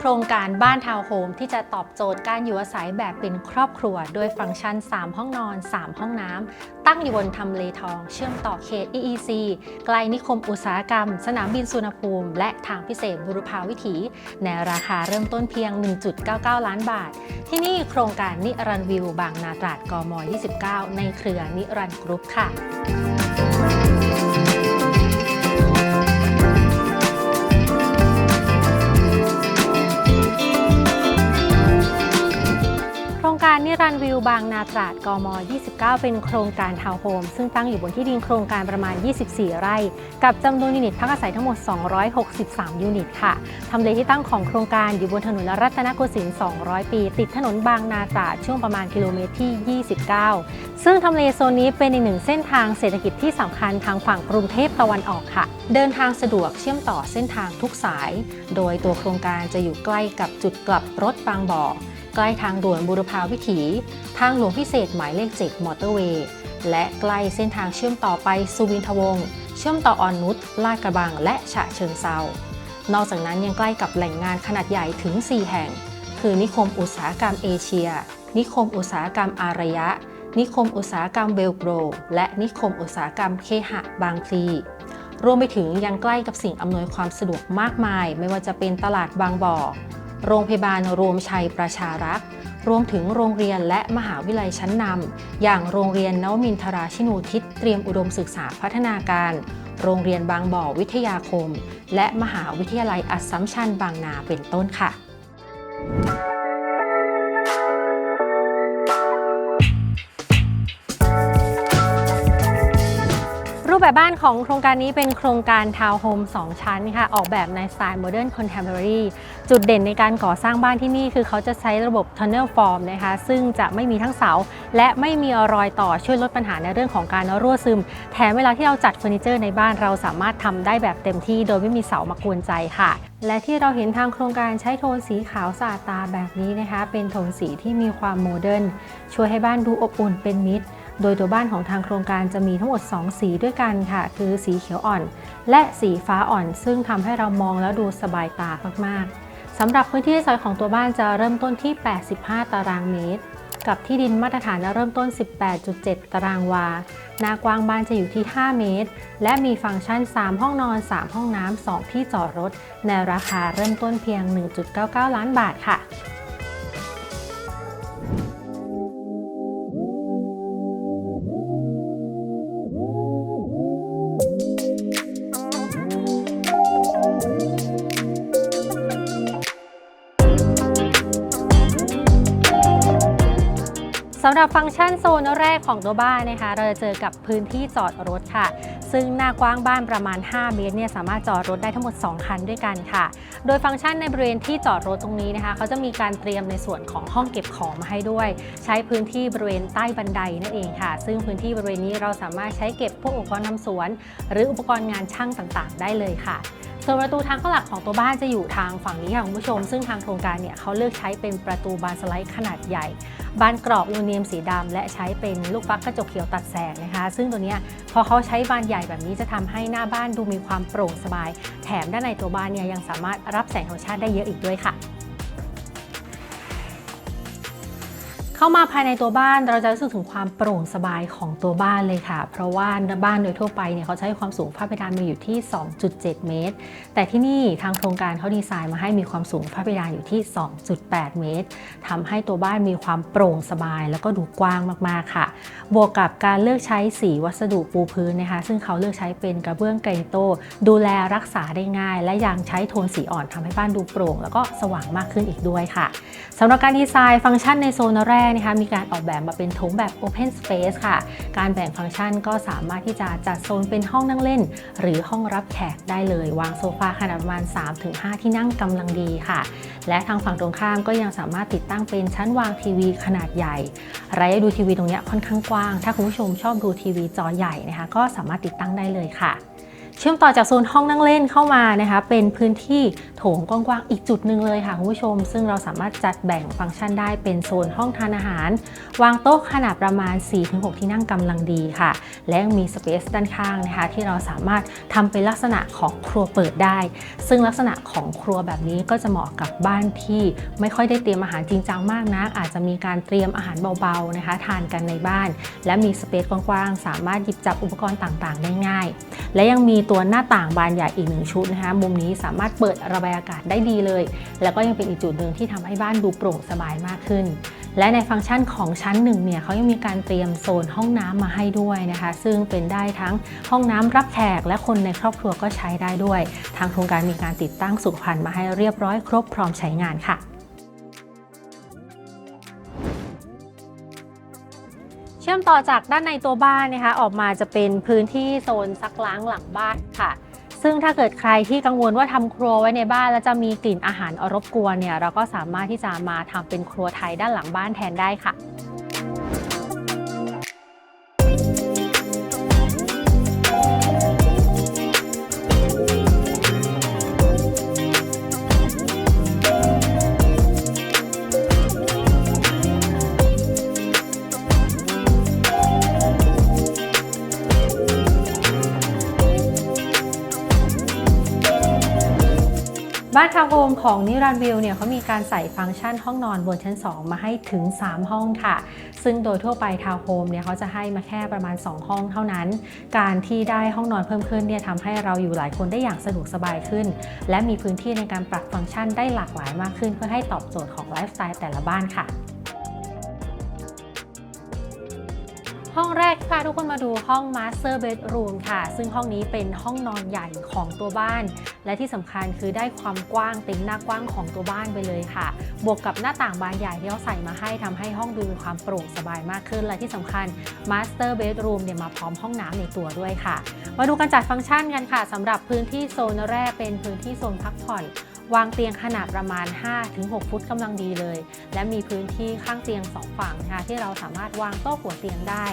โครงการบ้านทาวน์โฮมที่จะตอบโจทย์การอยู่อาศัยแบบเป็นครอบครัว ด้วยฟังก์ชัน 3 ห้องนอน 3 ห้องน้ำ ตั้งอยู่บนทำเลทอง เชื่อมต่อเขต EEC ใกล้นิคมอุตสาหกรรม สนามบินสุวรรณภูมิ และทางพิเศษบุรพาวิถี ในราคาเริ่มต้นเพียง 1.99 ล้านบาท ที่นี่โครงการนิรันวิว บางนาตราดกม 29 ในเครือนิรันกรุ๊ปค่ะารนิรันวิวบางนาตราดกม 29 เป็นโครงการทาวน์โฮม ซึ่งตั้งอยู่บนที่ดินโครงการประมาณ 24 ไร่ กับจำนวนยูนิตพักอาศัยทั้งหมด 263 ยูนิตค่ะ ทำเลที่ตั้งของโครงการอยู่บนถนนรัตนโกสินทร์ 200 ปี ติดถนนบางนาตราดช่วงประมาณกิโลเมตรที่ 29 ซึ่งทำเลโซนนี้เป็นอีกหนึ่งเส้นทางเศรษฐกิจที่สำคัญทางฝั่งกรุงเทพตะวันออกค่ะ เดินทางสะดวกเชื่อมต่อเส้นทางทุกสาย โดยตัวโครงการจะอยู่ใกล้กับจุดกลับรถบางบ่อ ใกล้ทางด่วนบุรพาวิถี ทางหลวงพิเศษหมายเลข 7 มอเตอร์เวย์ และใกล้เส้นทางเชื่อมต่อไปสุวินทวงศ์เชื่อมต่ออ่อนนุชลาดกระบัง และฉะเชิงเซานอกจากนั้นยังใกล้กับแหล่งงานขนาดใหญ่ถึง 4 แห่ง คือนิคมอุตสาหกรรมเอเชีย นิคมอุตสาหกรรมอารยะ นิคมอุตสาหกรรมเวลโกร และนิคมอุตสาหกรรมเคหะบางพลีรวมไปถึงยังใกล้กับสิ่งอำนวยความสะดวกมากมาย ไม่ว่าจะเป็นตลาดบางบ่อ โรงพยาบาลรวมชัยประชารักษ์ รวมถึงโรงเรียนและมหาวิทยาลัยชั้นนำอย่างโรงเรียนนวมินทราชินูทิศเตรียมอุดมศึกษาพัฒนาการ โรงเรียนบางบ่อวิทยาคม และมหาวิทยาลัยอัสสัมชัญบางนาเป็นต้นค่ะ แบบบ้านของโครงการนี้เป็นโครงการทาวน์โฮม2 ชั้นค่ะ ออกแบบในสไตล์โมเดิร์นคอนเทม p o r a r y จุดเด่นในการก่อสร้างบ้านที่นี่คือเขาจะใช้ระบบ Tunnel Form นะคะ ซึ่งจะไม่มีทั้งเสา และไม่มีรอยต่อช่วยลดปัญหาในเรื่องของการรั่วซึม แถมเวลาที่เราจัดเฟอร์นิเจอร์ในบ้านเราสามารถทำได้แบบเต็มที่โดยไม่มีเสามากวนใจค่ะ และที่เราเห็นทางโครงการใช้โทนสีขาวสะอาดตาแบบนี้นะคะ เป็นโทนสีที่มีความโมเดิร์นช่วยให้บ้านดูอบอุ่นเป็นมิตร โดยตัวบ้านของทางโครงการจะมีทั้งหมด 2 สีด้วยกันค่ะ คือสีเขียวอ่อน และสีฟ้าอ่อน ซึ่งทำให้เรามองแล้วดูสบายตามากๆสำหรับพื้นที่ซอยของตัวบ้านจะเริ่มต้นที่ 85 ตารางเมตร กับที่ดินมาตรฐานเริ่มต้น 18.7 ตารางวา หน้ากว้างบ้านจะอยู่ที่ 5 เมตร และมีฟังก์ชัน 3 ห้องนอน 3 ห้องน้ำ 2 ที่จอดรถ ในราคาเริ่มต้นเพียง 1.99 ล้านบาทค่ะ สำหรับฟังก์ชันโซนแรกของตัวบ้านนะคะ เราจะเจอกับพื้นที่จอดรถค่ะ ซึ่งหน้ากว้างบ้านประมาณ 5 เมตรเนี่ยสามารถจอดรถได้ทั้งหมด 2 คันด้วยกันค่ะ โดยฟังก์ชันในบริเวณที่จอดรถตรงนี้นะคะเขาจะมีการเตรียมในส่วนของห้องเก็บของมาให้ด้วย ใช้พื้นที่บริเวณใต้บันไดนั่นเองค่ะ ซึ่งพื้นที่บริเวณนี้เราสามารถใช้เก็บพวกอุปกรณ์ทำสวน หรืออุปกรณ์งานช่างต่างๆ ได้เลยค่ะส่วนประตูทางเข้าหลักของตัวบ้านจะอยู่ทางฝั่งนี้ค่ะคุณผู้ชม ซึ่งทางโครงการเนี่ยเขาเลือกใช้เป็นประตูบานสไลด์ขนาดใหญ่ บานกรอบอลูมิเนียมสีดำและใช้เป็นลูกฟักกระจกเขียวตัดแสงนะคะ ซึ่งตัวเนี้ยพอเขาใช้บานใหญ่แบบนี้จะทำให้หน้าบ้านดูมีความโปร่งสบาย แถมด้านในตัวบ้านเนี่ยยังสามารถรับแสงธรรมชาติได้เยอะอีกด้วยค่ะ เข้ามาภายในตัวบ้านเราจะรู้สึกถึงความโปร่งสบายของตัวบ้านเลยค่ะ เพราะว่าบ้านโดยทั่วไปเนี่ยเขาใช้ความสูงฝ้าเพดานมาอยู่ที่ 2.7 เมตร แต่ที่นี่ทางโครงการเขาดีไซน์มาให้มีความสูงฝ้าเพดานอยู่ที่ 2.8 เมตรทำให้ตัวบ้านมีความโปร่งสบาย แล้วก็ดูกว้างมากๆค่ะ บวกกับการเลือกใช้สีวัสดุปูพื้นนะคะ ซึ่งเขาเลือกใช้เป็นกระเบื้องไกรโต ดูแลรักษาได้ง่าย และยังใช้โทนสีอ่อนทำให้บ้านดูโปร่ง แล้วก็สว่างมากขึ้นอีกด้วยค่ะสำหรับการดีไซน์ฟังก์ชันในโซนแรกนะคะมีการออกแบบมาเป็นโถงแบบ Open Space ค่ะ การแบ่งฟังก์ชันก็สามารถที่จะจัดโซนเป็นห้องนั่งเล่น หรือห้องรับแขกได้เลย วางโซฟาขนาดประมาณ 3-5 ที่นั่งกำลังดีค่ะ และทางฝั่งตรงข้ามก็ยังสามารถติดตั้งเป็นชั้นวางทีวีขนาดใหญ่ระยะดูทีวีตรงนี้ค่อนข้างกว้าง ถ้าคุณผู้ชมชอบดูทีวีจอใหญ่นะคะ ก็สามารถติดตั้งได้เลยค่ะ เชื่อมต่อจากโซนห้องนั่งเล่นเข้ามานะคะ เป็นพื้นที่โถงกว้างๆอีกจุดหนึ่งเลยค่ะคุณผู้ชม ซึ่งเราสามารถจัดแบ่งฟังก์ชันได้เป็นโซนห้องทานอาหาร วางโต๊ะขนาดประมาณ 4-6 ที่นั่งกำลังดีค่ะ และยังมีสเปซด้านข้างนะคะ ที่เราสามารถทำเป็นลักษณะของครัวเปิดได้ ซึ่งลักษณะของครัวแบบนี้ก็จะเหมาะกับบ้านที่ไม่ค่อยได้เตรียมอาหารจริงจังมากนักอาจจะมีการเตรียมอาหารเบาๆนะคะ ทานกันในบ้าน และมีสเปซกว้างๆสามารถหยิบจับอุปกรณ์ต่างๆ ได้ง่าย และยังมีตัวหน้าต่างบานใหญ่อีกหนึ่งชุดนะคะมุมนี้สามารถเปิดระบายอากาศได้ดีเลย แล้วก็ยังเป็นอีกจุดหนึ่งที่ทำให้บ้านดูโปร่งสบายมากขึ้น และในฟังก์ชันของชั้นหนึ่งเนี่ยเขายังมีการเตรียมโซนห้องน้ำมาให้ด้วยนะคะ ซึ่งเป็นได้ทั้งห้องน้ำรับแขกและคนในครอบครัวก็ใช้ได้ด้วย ทางโครงการมีการติดตั้งสุขภัณฑ์มาให้เรียบร้อยครบพร้อมใช้งานค่ะ ชื่อมต่อจากด้านในตัวบ้านนะคะออกมาจะเป็นพื้นที่โซนซักล้างหลังบ้านค่ะ ซึ่งถ้าเกิดใครที่กังวลว่าทำครัวไว้ในบ้าน แล้วจะมีกลิ่นอาหารอรบกวนเนี่ยเราก็สามารถที่จะมาทำเป็นครัวไทยด้านหลังบ้านแทนได้ค่ะ บ้านทาวน์โฮมของนิรันด์วิวเนี่ยเขามีการใส่ฟังก์ชันห้องนอนบนชั้น 2 มาให้ถึง 3 ห้องค่ะ ซึ่งโดยทั่วไปทาวน์โฮมเนี่ยเขาจะให้มาแค่ประมาณ 2 ห้องเท่านั้น การที่ได้ห้องนอนเพิ่มขึ้นเนี่ยทำให้เราอยู่หลายคนได้อย่างสะดวกสบายขึ้น และมีพื้นที่ในการปรับฟังก์ชันได้หลากหลายมากขึ้น เพื่อให้ตอบโจทย์ของไลฟ์สไตล์แต่ละบ้านค่ะ ห้องแรกที่พาทุกคนมาดูห้อง Master Bedroom ค่ะ ซึ่งห้องนี้เป็นห้องนอนใหญ่ของตัวบ้าน และที่สำคัญคือได้ความกว้างเต็มหน้ากว้างของตัวบ้านไปเลยค่ะ บวกกับหน้าต่างบานใหญ่ที่เขาใส่มาให้ทำให้ห้องดูมีความโปร่งสบายมากขึ้น และที่สำคัญ Master Bedroom เนี่ยมาพร้อมห้องน้ำในตัวด้วยค่ะ มาดูการจัดฟังก์ชันกันค่ะสำหรับพื้นที่โซนแรกเป็นพื้นที่โซนพักผ่อน วางเตียงขนาดประมาณ 5-6 ฟุตกำลังดีเลย และมีพื้นที่ข้างเตียง 2 ฝั่งนะคะที่เราสามารถวางโต๊ะหัวเตียงได้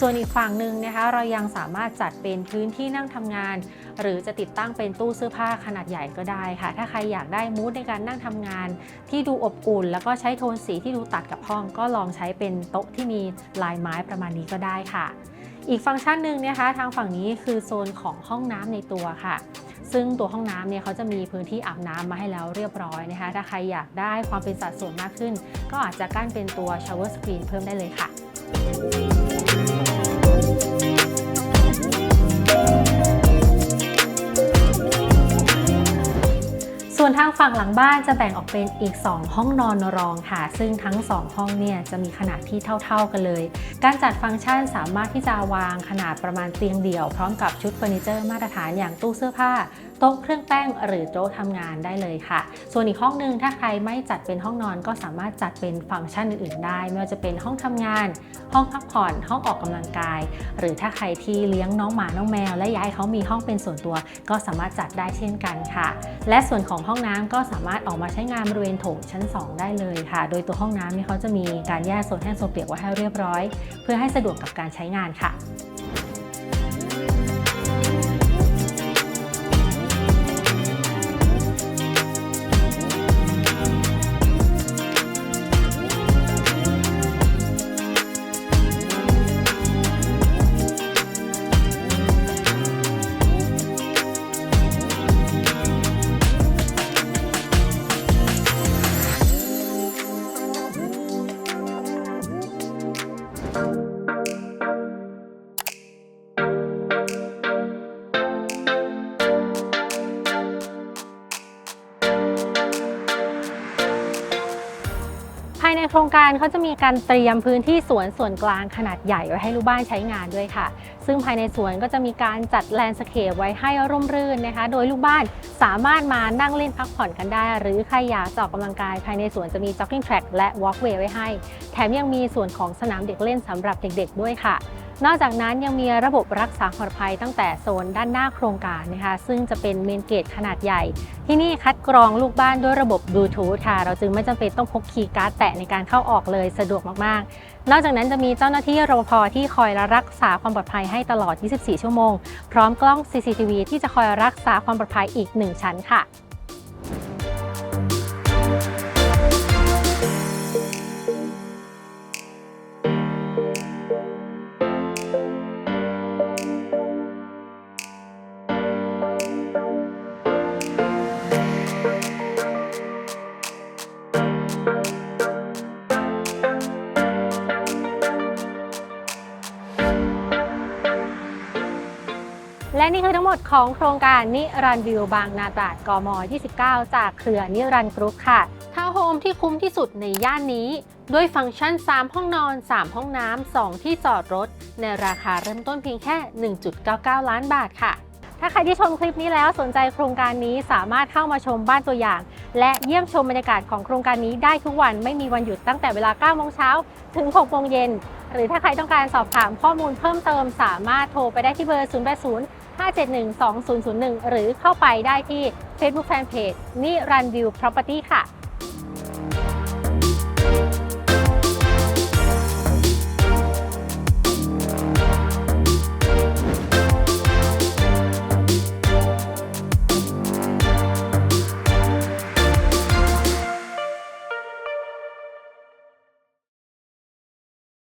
ส่วนอีกฝั่งหนึ่งนะคะเรายังสามารถจัดเป็นพื้นที่นั่งทำงาน หรือจะติดตั้งเป็นตู้เสื้อผ้าขนาดใหญ่ก็ได้ค่ะ ถ้าใครอยากได้มูดในการนั่งทำงาน ที่ดูอบอุ่น แล้วก็ใช้โทนสีที่ดูตัดกับห้อง ก็ลองใช้เป็นโต๊ะที่มีลายไม้ประมาณนี้ก็ได้ค่ะ อีกฟังก์ชันหนึ่งนะคะทางฝั่งนี้คือโซนของห้องน้ำในตัวค่ะ ซึ่งตัวห้องน้ำเนี่ยเขาจะมีพื้นที่อาบน้ำมาให้แล้วเรียบร้อยนะคะ ถ้าใครอยากได้ความเป็นสัดส่วนมากขึ้น ก็อาจจะกั้นเป็นตัว shower screen เพิ่มได้เลยค่ะ ฝั่งหลังบ้านจะแบ่งออกเป็นอีก 2 ห้องนอนรองค่ะ ซึ่งทั้ง 2 ห้องเนี่ยจะมีขนาดที่เท่า ๆกันเลย การจัดฟังก์ชันสามารถที่จะวางขนาดประมาณเตียงเดี่ยว พร้อมกับชุดเฟอร์นิเจอร์มาตรฐานอย่างตู้เสื้อผ้า โต๊ะเครื่องแป้งหรือโต๊ะทำงานได้เลยค่ะ ส่วนอีกห้องหนึงถ้าใครไม่จัดเป็นห้องนอนก็สามารถจัดเป็นฟังก์ชันอื่นๆ ได้ ไม่ว่าจะเป็นห้องทำงาน ห้องพักผ่อน ห้องออกกำลังกาย หรือถ้าใครที่เลี้ยงน้องหมาน้องแมว และอยากให้เขามีห้องเป็นส่วนตัว ก็สามารถจัดได้เช่นกันค่ะ และส่วนของห้องน้ำก็สามารถออกมาใช้งานบริเวณโถงชั้น 2 ได้เลยค่ะ โดยตัวห้องน้ำนี่เขาจะมีการแยกโซนแห้งโซนเปียกไว้ให้เรียบร้อย เพื่อให้สะดวกกับการใช้งานค่ะ โครงการเขาจะมีการเตรียมพื้นที่สวนส่วนกลางขนาดใหญ่ไว้ให้ลูกบ้านใช้งานด้วยค่ะ ซึ่งภายในสวนก็จะมีการจัดแลนด์สเคปไว้ให้ร่มรื่นนะคะ โดยลูกบ้านสามารถมานั่งเล่นพักผ่อนกันได้ หรือใครอยากออกกำลังกายภายในสวนจะมีจ็อกกิ้งแทร็กและวอล์กเวย์ไว้ให้ แถมยังมีส่วนของสนามเด็กเล่นสำหรับเด็กๆ ด้วยค่ะ นอกจากนั้นยังมีระบบรักษาความปลอดภัยตั้งแต่โซนด้านหน้าโครงการนะคะซึ่งจะเป็นเมนเกตขนาดใหญ่ ที่นี่คัดกรองลูกบ้านด้วยระบบบลูทูธค่ะ เราจึงไม่จำเป็นต้องพกคีย์การ์ดแตะในการเข้าออกเลยสะดวกมากๆ นอกจากนั้นจะมีเจ้าหน้าที่รปภที่คอยรักษาความปลอดภัยให้ตลอด 24 ชั่วโมง พร้อมกล้อง CCTV ที่จะคอยรักษาความปลอดภัยอีก 1 ชั้นค่ะ และนี่คือทั้งหมดของโครงการนิรันด์วิวบางนาตราดกม 29 จากเครือนิรันดรกรุ๊ปค่ะทาวน์โฮมที่คุ้มที่สุดในย่านนี้ ด้วยฟังก์ชัน 3 ห้องนอน 3 ห้องน้ำ 2 ที่จอดรถ ในราคาเริ่มต้นเพียงแค่ 1.99 ล้านบาทค่ะ ถ้าใครที่ชมคลิปนี้แล้วสนใจโครงการนี้สามารถเข้ามาชมบ้านตัวอย่าง และเยี่ยมชมบรรยากาศของโครงการนี้ได้ทุกวันไม่มีวันหยุดตั้งแต่เวลา9โมงเช้าถึง6โมงเย็น หรือถ้าใครต้องการสอบถามข้อมูลเพิ่มเติมสามารถโทรไปได้ที่เบอร์ 080 571 2001 หรือเข้าไปได้ที่ Facebook Fanpage นิรันวิว Property ค่ะ